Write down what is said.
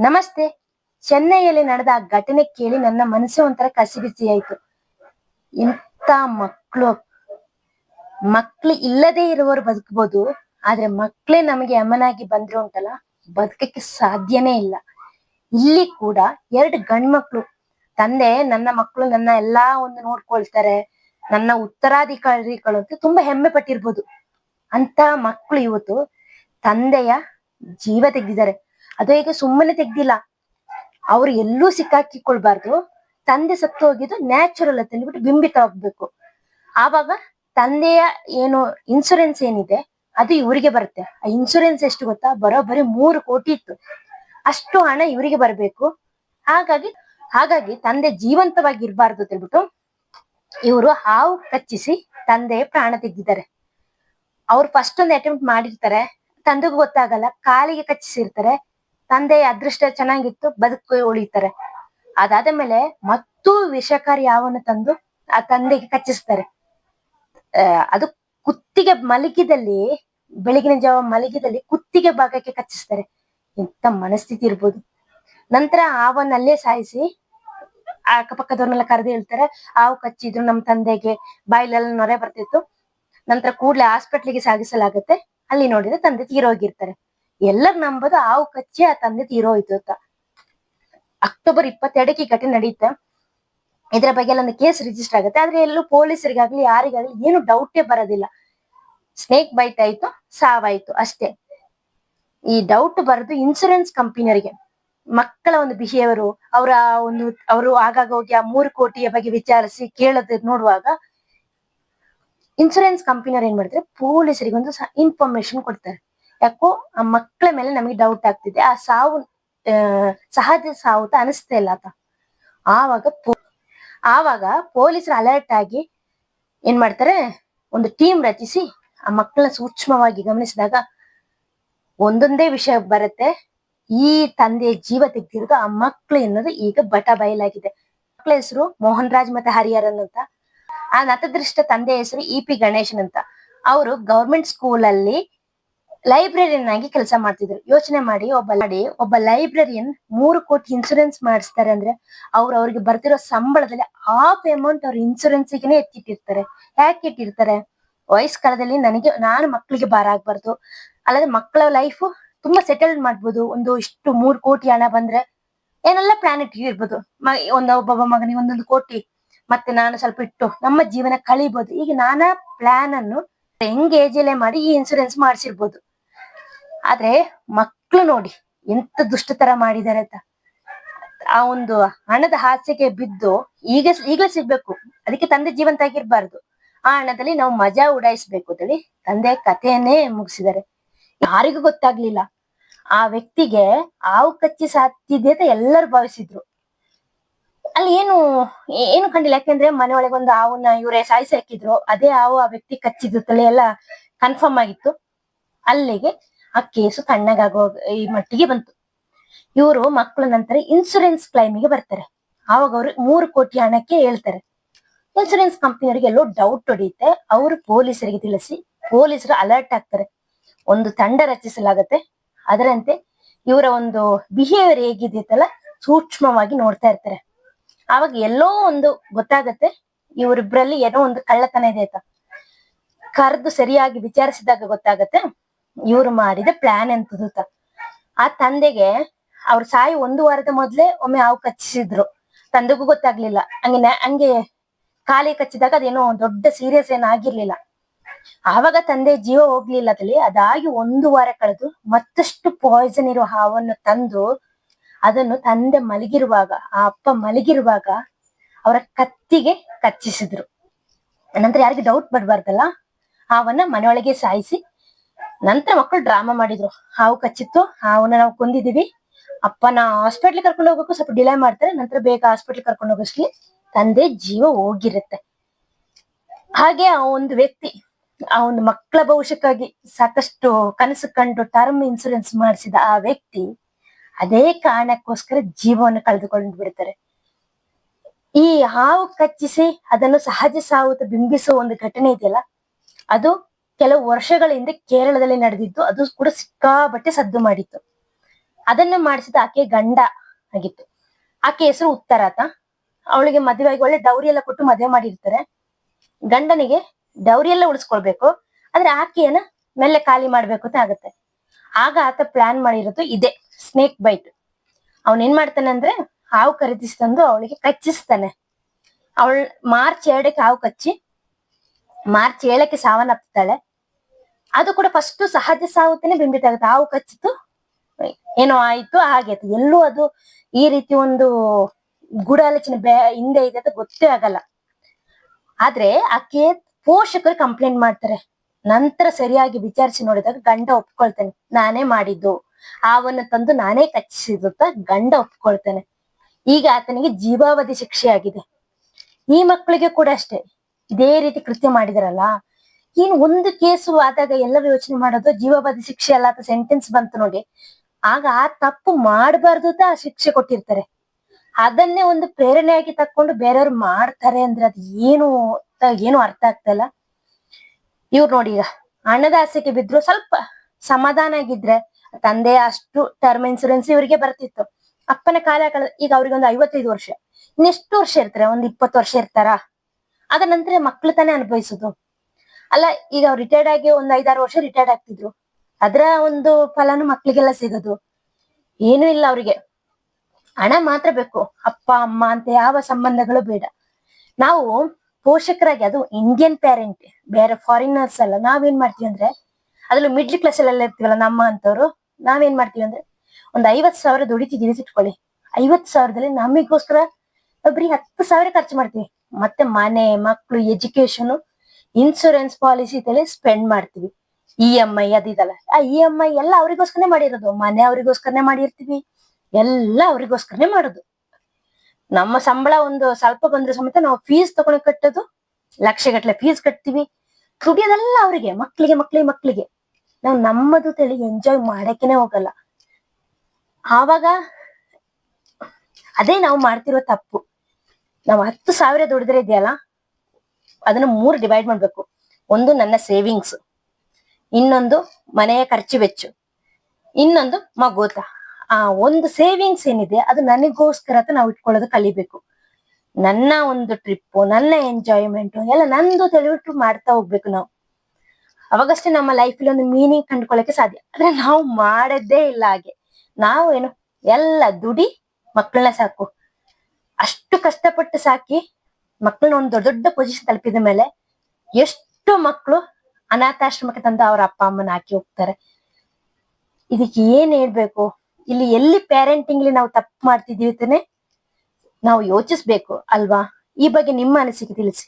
ನಮಸ್ತೆ. ಚೆನ್ನೈಯಲ್ಲಿ ನಡೆದ ಆ ಘಟನೆ ಕೇಳಿ ನನ್ನ ಮನಸ್ಸು ಒಂಥರ ಕಸಿಬಿಸಿ ಆಯ್ತು ಇಂಥ ಮಕ್ಕಳು ಮಕ್ಳು ಇಲ್ಲದೆ ಇರುವವರು ಬದುಕಬಹುದು ಆದ್ರೆ ಮಕ್ಳೇ ನಮಗೆ ಅಮ್ಮನಾಗಿ ಬಂದ್ರು ಉಂಟಲ್ಲ ಬದುಕಕ್ಕೆ ಸಾಧ್ಯನೇ ಇಲ್ಲ. ಇಲ್ಲಿ ಕೂಡ ಎರಡು ಗಂಡ್ಮಕ್ಳು. ತಂದೆ ನನ್ನ ಮಕ್ಕಳು ನನ್ನ ಎಲ್ಲಾ ಒಂದು ನೋಡ್ಕೊಳ್ತಾರೆ, ನನ್ನ ಉತ್ತರಾಧಿಕಾರಿಗಳು ಅಂತ ತುಂಬಾ ಹೆಮ್ಮೆ ಪಟ್ಟಿರ್ಬೋದು. ಅಂತ ಮಕ್ಕಳು ಇವತ್ತು ತಂದೆಯ ಜೀವ ತೆಗ್ದಿದ್ದಾರೆ. ಅದು ಹೇಗೆ ಸುಮ್ಮನೆ ತೆಗ್ದಿಲ್ಲ. ಅವ್ರು ಎಲ್ಲೂ ಸಿಕ್ಕಾಕಿಕೊಳ್ಬಾರ್ದು. ತಂದೆ ಸತ್ತು ಹೋಗಿದ್ದು ನ್ಯಾಚುರಲ್ ಅಂತ ಬಿಂಬಿತ ಹೋಗ್ಬೇಕು ಆವಾಗ ತಂದೆಯ ಏನು ಇನ್ಸೂರೆನ್ಸ್ ಏನಿದೆ, ಅದು ಇವರಿಗೆ ಬರುತ್ತೆ. ಆ ಇನ್ಸೂರೆನ್ಸ್ ಎಷ್ಟು ಗೊತ್ತಾ? ಬರೋಬ್ಬರಿ ಮೂರು ಕೋಟಿ ಇತ್ತು. ಅಷ್ಟು ಹಣ ಇವರಿಗೆ ಬರಬೇಕು. ಹಾಗಾಗಿ ಹಾಗಾಗಿ ತಂದೆ ಜೀವಂತವಾಗಿ ಇರಬಾರ್ದು ಅಂತ ಹೇಳ್ಬಿಟ್ಟು ಇವರು ಹಾವು ಕಚ್ಚಿಸಿ ತಂದೆಯ ಪ್ರಾಣ ತೆಗೆದಿದ್ದಾರೆ. ಅವ್ರು ಫಸ್ಟ್ ಒಂದು ಅಟೆಂಪ್ಟ್ ಮಾಡಿರ್ತಾರೆ. ತಂದೆಗೂ ಗೊತ್ತಾಗಲ್ಲ. ಕಾಲಿಗೆ ಕಚ್ಚಿಸಿರ್ತಾರೆ. ತಂದೆಯ ಅದೃಷ್ಟ ಚೆನ್ನಾಗಿತ್ತು, ಬದುಕು ಉಳಿತಾರೆ. ಅದಾದ ಮೇಲೆ ಮತ್ತೂ ವಿಷಕಾರಿ ಯಾವನ್ನು ತಂದು ಆ ತಂದೆಗೆ ಕಚ್ಚಿಸ್ತಾರೆ. ಅದು ಕುತ್ತಿಗೆ ಮಲಗಿದಲ್ಲಿ, ಬೆಳಗಿನ ಜಾವ ಮಲಗಿದಲ್ಲಿ ಕುತ್ತಿಗೆ ಭಾಗಕ್ಕೆ ಕಚ್ಚಿಸ್ತಾರೆ. ಎಂತ ಮನಸ್ಥಿತಿ ಇರ್ಬೋದು. ನಂತರ ಆವನ್ನಲ್ಲೇ ಸಾಯಿಸಿ, ಅಕ್ಕಪಕ್ಕದವ್ರನ್ನೆಲ್ಲ ಕರೆದು ಹೇಳ್ತಾರೆ, ಹಾವು ಕಚ್ಚಿದ್ರು ನಮ್ಮ ತಂದೆಗೆ. ಬಾಯಿಲೆಲ್ಲ ನೊರೆ ಬರ್ತಿತ್ತು. ನಂತರ ಕೂಡ್ಲೆ ಹಾಸ್ಪಿಟ್ಲಿಗೆ ಸಾಗಿಸಲಾಗತ್ತೆ. ಅಲ್ಲಿ ನೋಡಿದ್ರೆ ತಂದೆ ತೀರೋಗಿರ್ತಾರೆ. ಎಲ್ಲರೂ ನಂಬೋದು ಹಾವು ಕಚ್ಚಿ ಆ ತಂದೆ ತೀರೋಯ್ತು ಅಂತ. ಅಕ್ಟೋಬರ್ ಇಪ್ಪತ್ತೆರಡಕ್ಕೆ ಘಟನೆ ನಡೆಯುತ್ತೆ ಇದರ ಬಗ್ಗೆ ಎಲ್ಲ ಒಂದು ಕೇಸ್ ರಿಜಿಸ್ಟರ್ ಆಗುತ್ತೆ. ಆದ್ರೆ ಎಲ್ಲೂ ಪೊಲೀಸರಿಗಾಗ್ಲಿ, ಯಾರಿಗಾಗ್ಲಿ ಏನು ಡೌಟೇ ಬರೋದಿಲ್ಲ. ಸ್ನೇಕ್ ಬೈಟ್ ಆಯ್ತು ಸಾವಾಯ್ತು ಅಷ್ಟೇ. ಈ ಡೌಟ್ ಬರೋದು ಇನ್ಸೂರೆನ್ಸ್ ಕಂಪನಿಯವರಿಗೆ ಮಕ್ಕಳ ಒಂದು ಬಿಹೇವಿಯರ್ ಅವರ ಒಂದು, ಅವರು ಆಗಾಗ ಹೋಗಿ ಆ ಮೂರು ಕೋಟಿಯ ಬಗ್ಗೆ ವಿಚಾರಿಸಿ ಕೇಳೋದು ನೋಡುವಾಗ ಇನ್ಸೂರೆನ್ಸ್ ಕಂಪನಿಯವ್ರು ಏನ್ ಮಾಡಿದ್ರೆ ಪೊಲೀಸರಿಗೆ ಒಂದು ಇನ್ಫಾರ್ಮೇಶನ್ ಕೊಡ್ತಾರೆ. ಯಾಕೋ ಆ ಮಕ್ಕಳ ಮೇಲೆ ನಮಗೆ ಡೌಟ್ ಆಗ್ತಿದೆ. ಆ ಸಾವು ಸಹಜ ಸಾವು ಅನಿಸ್ತಾ ಇಲ್ಲ ಆತ. ಆವಾಗ ಆವಾಗ ಪೊಲೀಸರು ಅಲರ್ಟ್ ಆಗಿ ಏನ್ ಮಾಡ್ತಾರೆ? ಒಂದು ಟೀಮ್ ರಚಿಸಿ ಆ ಮಕ್ಕಳನ್ನ ಸೂಕ್ಷ್ಮವಾಗಿ ಗಮನಿಸಿದಾಗ ಒಂದೊಂದೇ ವಿಷಯ ಬರುತ್ತೆ. ಈ ತಂದೆಯ ಜೀವ ತೆಗ್ದಿರೋದು ಆ ಮಕ್ಳು ಎನ್ನೋದು ಈಗ ಬಟ ಬಯಲಾಗಿದೆ. ಮಕ್ಕಳ ಹೆಸರು ಮೋಹನ್ ರಾಜ್ ಮತ್ತೆ ಹರಿಹರನ್ ಅಂತ. ಆ ನತದೃಷ್ಟ ತಂದೆ ಹೆಸರು ಇ ಪಿ ಗಣೇಶನ್ ಅಂತ. ಅವರು ಗೌರ್ಮೆಂಟ್ ಸ್ಕೂಲ್ ಅಲ್ಲಿ ಲೈಬ್ರರಿಯನ್ ಆಗಿ ಕೆಲಸ ಮಾಡ್ತಿದ್ರು. ಯೋಚನೆ ಮಾಡಿ, ಒಬ್ಬ ಒಬ್ಬ ಲೈಬ್ರರಿಯನ್ ಮೂರು ಕೋಟಿ ಇನ್ಸೂರೆನ್ಸ್ ಮಾಡಿಸ್ತಾರೆ ಅಂದ್ರೆ ಅವ್ರು ಅವ್ರಿಗೆ ಬರ್ತಿರೋ ಸಂಬಳದಲ್ಲಿ ಹಾಫ್ ಅಮೌಂಟ್ ಅವ್ರ ಇನ್ಸೂರೆನ್ಸ್ ಎತ್ತಿಟ್ಟಿರ್ತಾರೆ. ಯಾಕೆ ಇಟ್ಟಿರ್ತಾರೆ ವಯಸ್ಕಾಲದಲ್ಲಿ ನನಗೆ, ನಾನು ಮಕ್ಕಳಿಗೆ ಭಾರ ಆಗ್ಬಾರ್ದು. ಅಲ್ಲದೆ ಮಕ್ಕಳ ಲೈಫ್ ತುಂಬಾ ಸೆಟಲ್ ಮಾಡ್ಬೋದು. ಒಂದು ಇಷ್ಟು ಮೂರ್ ಕೋಟಿ ಹಣ ಬಂದ್ರೆ ಏನೆಲ್ಲ ಪ್ಲಾನ್ ಇಟ್ಟಿರ್ಬೋದು ಮ, ಒಂದು ಒಬ್ಬೊಬ್ಬ ಮಗನಿಗೆ ಒಂದೊಂದು ಕೋಟಿ. ಮತ್ತೆ ನಾನು ಸ್ವಲ್ಪ ಇಟ್ಟು ನಮ್ಮ ಜೀವನ ಕಳಿಬಹುದು ಈಗ ನಾನಾ ಪ್ಲಾನ್ ಅನ್ನು ಹೆಂಗ್ ಏಜಲ್ಲೇ ಮಾಡಿ ಈ ಇನ್ಸೂರೆನ್ಸ್ ಮಾಡಿಸಿರ್ಬೋದು. ಆದ್ರೆ ಮಕ್ಳು ನೋಡಿ ಎಂತ ದುಷ್ಟತರ ಮಾಡಿದ್ದಾರೆ ಅಂತ. ಆ ಒಂದು ಹಣದ ಹಾಸ್ಯಕ್ಕೆ ಬಿದ್ದು ಈಗ ಈಗಲೇ ಸಿಗ್ಬೇಕು. ಅದಕ್ಕೆ ತಂದೆ ಜೀವಂತ ಆಗಿರ್ಬಾರ್ದು. ಆ ಹಣದಲ್ಲಿ ನಾವು ಮಜಾ ಉಡಾಯಿಸ್ಬೇಕು ಅಂತೇಳಿ ತಂದೆ ಕಥೆಯನ್ನೇ ಮುಗಿಸಿದ್ದಾರೆ. ಯಾರಿಗೂ ಗೊತ್ತಾಗ್ಲಿಲ್ಲ. ಆ ವ್ಯಕ್ತಿಗೆ ಹಾವು ಕಚ್ಚಿ ಸಾತ್ತಿದೆ ಅಂತ ಎಲ್ಲರೂ ಭಾವಿಸಿದ್ರು. ಅಲ್ಲಿ ಏನು ಏನು ಕಂಡಿಲ್ಲ. ಯಾಕೆಂದ್ರೆ ಮನೆ ಒಂದು ಹಾವನ್ನ ಇವರೇ ಸಾಯಿಸಿ ಹಾಕಿದ್ರು. ಅದೇ ಹಾವು ಆ ವ್ಯಕ್ತಿ ಕಚ್ಚಿದ್ದು ತಲೆ ಎಲ್ಲ ಕನ್ಫರ್ಮ್ ಆಗಿತ್ತು. ಅಲ್ಲಿಗೆ ಆ ಕೇಸು ತಣ್ಣಗಾಗೋ ಈ ಮಟ್ಟಿಗೆ ಬಂತು. ಇವರು ಮಕ್ಕಳ ನಂತರ ಇನ್ಸೂರೆನ್ಸ್ ಕ್ಲೈಮಿಗೆ ಬರ್ತಾರೆ. ಆವಾಗ ಅವರು ಮೂರು ಕೋಟಿ ಹಣಕ್ಕೆ ಹೇಳ್ತಾರೆ. ಇನ್ಸೂರೆನ್ಸ್ ಕಂಪನಿಯವರಿಗೆ ಎಲ್ಲೋ ಡೌಟ್ ಹೊಡೆಯುತ್ತೆ ಅವರು ಪೊಲೀಸರಿಗೆ ತಿಳಿಸಿ, ಪೊಲೀಸರು ಅಲರ್ಟ್ ಆಗ್ತಾರೆ. ಒಂದು ತಂಡ ರಚಿಸಲಾಗತ್ತೆ. ಅದರಂತೆ ಇವರ ಒಂದು ಬಿಹೇವಿಯರ್ ಹೇಗಿದೆಯಲ್ಲ ಸೂಕ್ಷ್ಮವಾಗಿ ನೋಡ್ತಾ ಇರ್ತಾರೆ. ಆವಾಗ ಎಲ್ಲೋ ಒಂದು ಗೊತ್ತಾಗತ್ತೆ, ಇವರಿಬ್ರಲ್ಲಿ ಏನೋ ಒಂದು ಕಳ್ಳತನ ಇದೆ ಅಂತ. ಕರೆದು ಸರಿಯಾಗಿ ವಿಚಾರಿಸಿದಾಗ ಗೊತ್ತಾಗತ್ತೆ. ಇವ್ರು ಮಾಡಿದ ಪ್ಲಾನ್ ಅಂತ ಆ ತಂದೆಗೆ ಅವ್ರ ಸಾಯಿ ಒಂದು ವಾರದ ಮೊದ್ಲೇ ಒಮ್ಮೆ ಹಾವು ಕಚ್ಚಿಸಿದ್ರು. ತಂದೆಗೂ ಗೊತ್ತಾಗ್ಲಿಲ್ಲ. ಹಂಗೆ ಹಂಗೆ ಕಾಲಿ ಕಚ್ಚಿದಾಗ ಅದೇನೋ ದೊಡ್ಡ ಸೀರಿಯಸ್ ಏನಾಗಿರ್ಲಿಲ್ಲ ಆವಾಗ ತಂದೆ ಜೀವ ಹೋಗ್ಲಿಲ್ಲ ತಲೆ ಅದಾಗಿ ಒಂದು ವಾರ ಕಳೆದು ಮತ್ತಷ್ಟು ಪಾಯ್ಸನ್ ಇರುವ ಹಾವನ್ನು ತಂದು ಅದನ್ನು ತಂದೆ ಮಲಗಿರುವಾಗ, ಆ ಅಪ್ಪ ಮಲಗಿರುವಾಗ ಅವರ ಕತ್ತಿಗೆ ಕಚ್ಚಿಸಿದ್ರು. ನಂತರ ಯಾರಿಗೂ ಡೌಟ್ ಬರಬಾರ್ದಲ್ಲ? ಹಾವನ್ನ ಮನೆಯೊಳಗೆ ಸಾಯಿಸಿ ನಂತರ ಮಕ್ಕಳು ಡ್ರಾಮಾ ಮಾಡಿದ್ರು. ಹಾವು ಕಚ್ಚಿತ್ತು, ಹಾವನ್ನ ನಾವು ಕೊಂದಿದೀವಿ ಅಪ್ಪನ ಹಾಸ್ಪಿಟ್ಲ್ ಕರ್ಕೊಂಡು ಹೋಗ್ಬೇಕು, ಸ್ವಲ್ಪ ಡಿಲೇ ಮಾಡ್ತಾರೆ. ನಂತರ ಬೇಗ ಹಾಸ್ಪಿಟ್ಲ್ ಕರ್ಕೊಂಡು ಹೋಗೋಷ್ಲಿ ತಂದೆ ಜೀವ ಹೋಗಿರುತ್ತೆ. ಹಾಗೆ ಆ ಒಂದು ವ್ಯಕ್ತಿ, ಆ ಒಂದು ಮಕ್ಕಳ ಭವಿಷ್ಯಕ್ಕಾಗಿ ಸಾಕಷ್ಟು ಕನಸು ಕಂಡು ಟರ್ಮ್ ಇನ್ಸೂರೆನ್ಸ್ ಮಾಡಿಸಿದ ಆ ವ್ಯಕ್ತಿ ಅದೇ ಕಾರಣಕ್ಕೋಸ್ಕರ ಜೀವವನ್ನು ಕಳೆದುಕೊಂಡು ಬಿಡ್ತಾರೆ. ಈ ಹಾವು ಕಚ್ಚಿಸಿ ಅದನ್ನು ಸಹಜ ಸಾವು ಬಿಂಬಿಸುವ ಒಂದು ಘಟನೆ ಇದೆಯಲ್ಲ, ಅದು ಕೆಲವು ವರ್ಷಗಳ ಹಿಂದೆ ಕೇರಳದಲ್ಲಿ ನಡೆದಿದ್ದು, ಅದು ಕೂಡ ಸಿಕ್ಕಾಬಟ್ಟೆ ಸದ್ದು ಮಾಡಿತ್ತು. ಅದನ್ನ ಮಾಡಿಸಿದ ಆಕೆ ಗಂಡ ಆಗಿತ್ತು. ಆಕೆ ಹೆಸರು ಉತ್ತರಾತ ಅವಳಿಗೆ ಮದುವೆ ಆಗಿ ಒಳ್ಳೆ ಡೌರಿ ಎಲ್ಲ ಕೊಟ್ಟು ಮದುವೆ ಮಾಡಿರ್ತಾರೆ. ಗಂಡನಿಗೆ ಡೌರಿ ಎಲ್ಲ ಉಳಿಸ್ಕೊಳ್ಬೇಕು, ಆದ್ರೆ ಆಕೆಯನ್ನ ಮೆಲ್ಲೆ ಖಾಲಿ ಮಾಡ್ಬೇಕು ಅಂತ ಆಗುತ್ತೆ. ಆಗ ಆತ ಪ್ಲಾನ್ ಮಾಡಿರೋದು ಇದೆ ಸ್ನೇಕ್ ಬೈಟ್ ಅವನ್ ಏನ್ ಮಾಡ್ತಾನೆ ಅಂದ್ರೆ ಹಾವು ಖರೀದಿಸ್ತಂದು ಅವಳಿಗೆ ಕಚ್ಚಿಸ್ತಾನೆ. ಅವಳ ಮಾರ್ಚ್ ಎರಡಕ್ಕೆ ಹಾವು ಕಚ್ಚಿ, ಮಾರ್ಚ್ ಏಳಕ್ಕೆ ಸಾವನ್ನಪ್ತಾಳೆ ಅದು ಕೂಡ ಫಸ್ಟ್ ಸಹಜ ಸಾವುತ್ತೇನೆ ಬಿಂಬಿತ ಆಗುತ್ತೆ. ಹಾವು ಕಚ್ಚಿತು, ಏನೋ ಆಯ್ತು, ಹಾಗೆ ಎಲ್ಲೂ ಅದು ಈ ರೀತಿ ಒಂದು ಗೂಢಾಲೋಚನೆ ಬೇ, ಹಿಂದೆ ಇದೆ ಅಂತ ಗೊತ್ತೇ ಆಗಲ್ಲ. ಆದ್ರೆ ಆಕೆ ಪೋಷಕರು ಕಂಪ್ಲೇಂಟ್ ಮಾಡ್ತಾರೆ. ನಂತರ ಸರಿಯಾಗಿ ವಿಚಾರಿಸಿ ನೋಡಿದಾಗ ಗಂಡ ಒಪ್ಕೊಳ್ತಾನೆ, ನಾನೇ ಮಾಡಿದ್ದು. ಆವನ್ನ ತಂದು ನಾನೇ ಕಚ್ಚಿಸಿದಂತ ಗಂಡ ಒಪ್ಕೊಳ್ತಾನೆ. ಈಗ ಆತನಿಗೆ ಜೀವಾವಧಿ ಶಿಕ್ಷೆ ಆಗಿದೆ ಈ ಮಕ್ಕಳಿಗೆ ಕೂಡ ಅಷ್ಟೇ. ಇದೇ ರೀತಿ ಕೃತ್ಯ ಮಾಡಿದಾರಲ್ಲ ಇನ್ ಒಂದು ಕೇಸು ಆದಾಗ ಎಲ್ಲರೂ ಯೋಚನೆ ಮಾಡೋದು ಜೀವಾವಧಿ ಶಿಕ್ಷೆ ಅಲ್ಲ ಸೆಂಟೆನ್ಸ್ ಬಂತು ನೋಡಿ. ಆಗ ಆ ತಪ್ಪು ಮಾಡಬಾರ್ದು ಆ ಶಿಕ್ಷೆ ಕೊಟ್ಟಿರ್ತಾರೆ. ಅದನ್ನೇ ಒಂದು ಪ್ರೇರಣೆಯಾಗಿ ತಕ್ಕೊಂಡು ಬೇರೆಯವ್ರು ಮಾಡ್ತಾರೆ ಅಂದ್ರೆ ಅದು ಏನು ಏನು ಅರ್ಥ ಆಗ್ತಲ್ಲ ಇವ್ರು ನೋಡಿ ಈಗ ಹಣದ ಆಸೆಗೆ ಬಿದ್ರು ಸ್ವಲ್ಪ ಸಮಾಧಾನ ಆಗಿದ್ರೆ ತಂದೆ ಅಷ್ಟು ಟರ್ಮ್ ಇನ್ಸೂರೆನ್ಸ್ ಇವರಿಗೆ ಬರ್ತಿತ್ತು. ಅಪ್ಪನ ಕಾಲ ಕಳೆದ ಈಗ ಅವ್ರಿಗೆ ಒಂದು ಐವತ್ತೈದು ವರ್ಷ. ಇನ್ನೆಷ್ಟು ವರ್ಷ ಇರ್ತಾರೆ? ಒಂದ್ ಇಪ್ಪತ್ತು ವರ್ಷ ಇರ್ತಾರ? ಅದ ನಂತರ ಮಕ್ಳು ತಾನೇ ಅನುಭವಿಸುದು. ಅಲ್ಲ, ಈಗ ಅವ್ರು ರಿಟೈರ್ಡ್ ಆಗಿ ಒಂದ್ ಐದಾರು ವರ್ಷ ರಿಟೈರ್ಡ್ ಆಗ್ತಿದ್ರು. ಅದ್ರ ಒಂದು ಫಲನು ಮಕ್ಳಿಗೆಲ್ಲ ಸಿಗೋದು. ಏನು ಇಲ್ಲ ಅವ್ರಿಗೆ. ಹಣ ಮಾತ್ರ ಬೇಕು. ಅಪ್ಪ, ಅಮ್ಮ ಅಂತ ಯಾವ ಸಂಬಂಧಗಳು ಬೇಡ. ನಾವು ಪೋಷಕರಾಗಿ, ಅದು ಇಂಡಿಯನ್ ಪ್ಯಾರೆಂಟ್ ಬೇರೆ ಫಾರಿನರ್ಸ್ ಅಲ್ಲ, ನಾವೇನ್ ಮಾಡ್ತೀವಿ ಅಂದ್ರೆ, ಅದ್ರಲ್ಲೂ ಮಿಡ್ಲ್ ಕ್ಲಾಸ್ ಅಲ್ಲೆಲ್ಲ ಇರ್ತೀವಲ್ಲ, ನಮ್ಮ ಅಂತವ್ರು, ನಾವೇನ್ ಮಾಡ್ತೀವಿ ಅಂದ್ರೆ, ಒಂದ್ ಐವತ್ ಸಾವಿರ ದುಡಿತಿದೀವಿ ಇಟ್ಕೊಳ್ಳಿ. ಐವತ್ ಸಾವಿರದಲ್ಲಿ ನಮಿಗೋಸ್ಕರ ಬರೀ ಹತ್ತು ಸಾವಿರ ಖರ್ಚು ಮಾಡ್ತೀವಿ. ಮತ್ತೆ ಮನೆ ಮಕ್ಕಳು ಎಜುಕೇಶನ್ ಇನ್ಸೂರೆನ್ಸ್ ಪಾಲಿಸಿ ತಲೆ ಸ್ಪೆಂಡ್ ಮಾಡ್ತೀವಿ. ಇ ಎಂ ಐ ಅದಿದಲ್ಲ ಆ ಇ ಎಂ ಐ ಎಲ್ಲ ಅವ್ರಿಗೋಸ್ಕರನೇ ಮಾಡಿರೋದು. ಮನೆ ಅವರಿಗೋಸ್ಕರನೇ ಮಾಡಿರ್ತೀವಿ. ಎಲ್ಲ ಅವರಿಗೋಸ್ಕರನೇ ಮಾಡೋದು. ನಮ್ಮ ಸಂಬಳ ಒಂದು ಸ್ವಲ್ಪ ಬಂದ್ರೆ ಸಮೇತ ನಾವು ಫೀಸ್ ತಗೊಂಡು ಕಟ್ಟೋದು. ಲಕ್ಷಗಟ್ಟಲೆ ಫೀಸ್ ಕಟ್ತೀವಿ. ದುಡಿಯೋದೆಲ್ಲ ಅವರಿಗೆ, ಮಕ್ಳಿಗೆ ಮಕ್ಳಿಗೆ ಮಕ್ಳಿಗೆ. ನಾವು ನಮ್ಮದು ತಳಿ ಎಂಜಾಯ್ ಮಾಡಕ್ಕೇನೆ ಹೋಗಲ್ಲ. ಆವಾಗ ಅದೇ ನಾವು ಮಾಡ್ತಿರೋ ತಪ್ಪು. ನಾವು ಹತ್ತು ಸಾವಿರ ದುಡಿದ್ರೆ ಇದೆಯಲ್ಲ ಅದನ್ನ ಮೂರು ಡಿವೈಡ್ ಮಾಡ್ಬೇಕು. ಒಂದು ನನ್ನ ಸೇವಿಂಗ್ಸ್ ಇನ್ನೊಂದು ಮನೆಯ ಖರ್ಚು ವೆಚ್ಚು, ಇನ್ನೊಂದು ಮಗೋತ. ಆ ಒಂದು ಸೇವಿಂಗ್ಸ್ ಏನಿದೆ ಅದು ನನಗೋಸ್ಕರ ನಾವು ಇಟ್ಕೊಳ್ಳೋದು ಕಲಿಬೇಕು. ನನ್ನ ಒಂದು ಟ್ರಿಪ್ ನನ್ನ ಎಂಜಾಯ್ಮೆಂಟ್ ಎಲ್ಲ ನಂದು ತಿಳಿಬಿಟ್ಟು ಮಾಡ್ತಾ ಹೋಗ್ಬೇಕು ನಾವು. ಅವಾಗಷ್ಟೇ ನಮ್ಮ ಲೈಫಲ್ಲಿ ಒಂದು ಮೀನಿಂಗ್ ಕಂಡುಕೊಳ್ಳಕ್ಕೆ ಸಾಧ್ಯ. ಆದ್ರೆ ನಾವು ಮಾಡದೇ ಇಲ್ಲ ಹಾಗೆ. ನಾವು ಏನು, ಎಲ್ಲ ದುಡಿ ಮಕ್ಕಳನ್ನ ಸಾಕು. ಅಷ್ಟು ಕಷ್ಟಪಟ್ಟು ಸಾಕಿ ಮಕ್ಕಳನ್ನ ಒಂದು ದೊಡ್ಡ ದೊಡ್ಡ ಪೊಸಿಷನ್ ತಲುಪಿದ ಮೇಲೆ ಎಷ್ಟು ಮಕ್ಕಳು ಅನಾಥಾಶ್ರಮಕ್ಕೆ ತಂದು ಅವ್ರ ಅಪ್ಪ ಅಮ್ಮನ ಹಾಕಿ ಹೋಗ್ತಾರೆ. ಇದಕ್ಕೆ ಏನ್ ಹೇಳ್ಬೇಕು? ಇಲ್ಲಿ ಎಲ್ಲಿ ಪ್ಯಾರೆಂಟಿಂಗ್ ನಾವು ತಪ್ಪು ಮಾಡ್ತಿದೀವಿ ತಾನೆ? ನಾವು ಯೋಚಿಸ್ಬೇಕು ಅಲ್ವಾ? ಈ ಬಗ್ಗೆ ನಿಮ್ಮ ಅನಿಸಿಕೆ ತಿಳಿಸಿ.